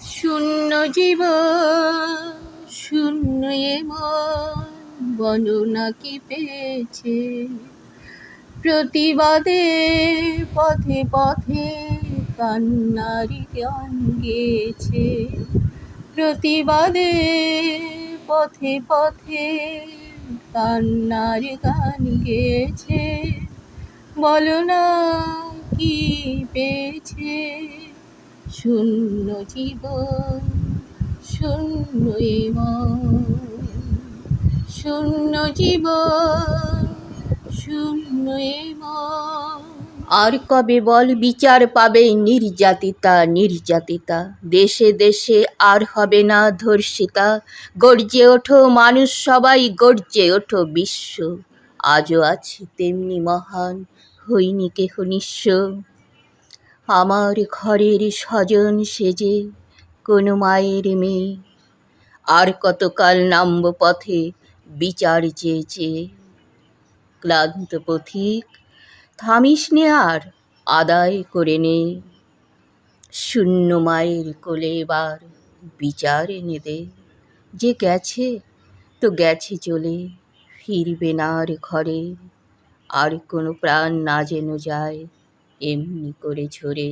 শূন্য জীব, শূন্য এ মন বর্ণনা কি পেয়েছে? প্রতিবাদে পথে পথে কান্নারি গান গেয়েছে। প্রতিবাদে পথে পথে কান্নার গান গেয়েছে। বলো না কি পেয়েছে? শূন্য জীবন, শূন্য শূন্য জীবন, শূন্য আর কবে বল বিচার পাবে নির্যাতিতা নির্যাতিতা? দেশে দেশে আর হবে না ধর্ষিতা। গর্জে ওঠো মানুষ সবাই, গর্জে ওঠো বিশ্ব। আজও আছে তেমনি মহান, হইনি কেহ নিঃস্ব। আমার ঘরের স্বজন সেজে কোনো মায়ের মেয়ে। আর কতকাল নামব পথে বিচার চেয়ে চেয়ে ক্লান্ত পথিক, থামিস নে আর আদায় করে নে। শূন্য মায়ের কোলে এবার বিচার এনে দে। যে গেছে তো গেছে চলে, ফিরবে না আর ঘরে। আর কোনো প্রাণ না যেন যায়। এমনি করে ঝরে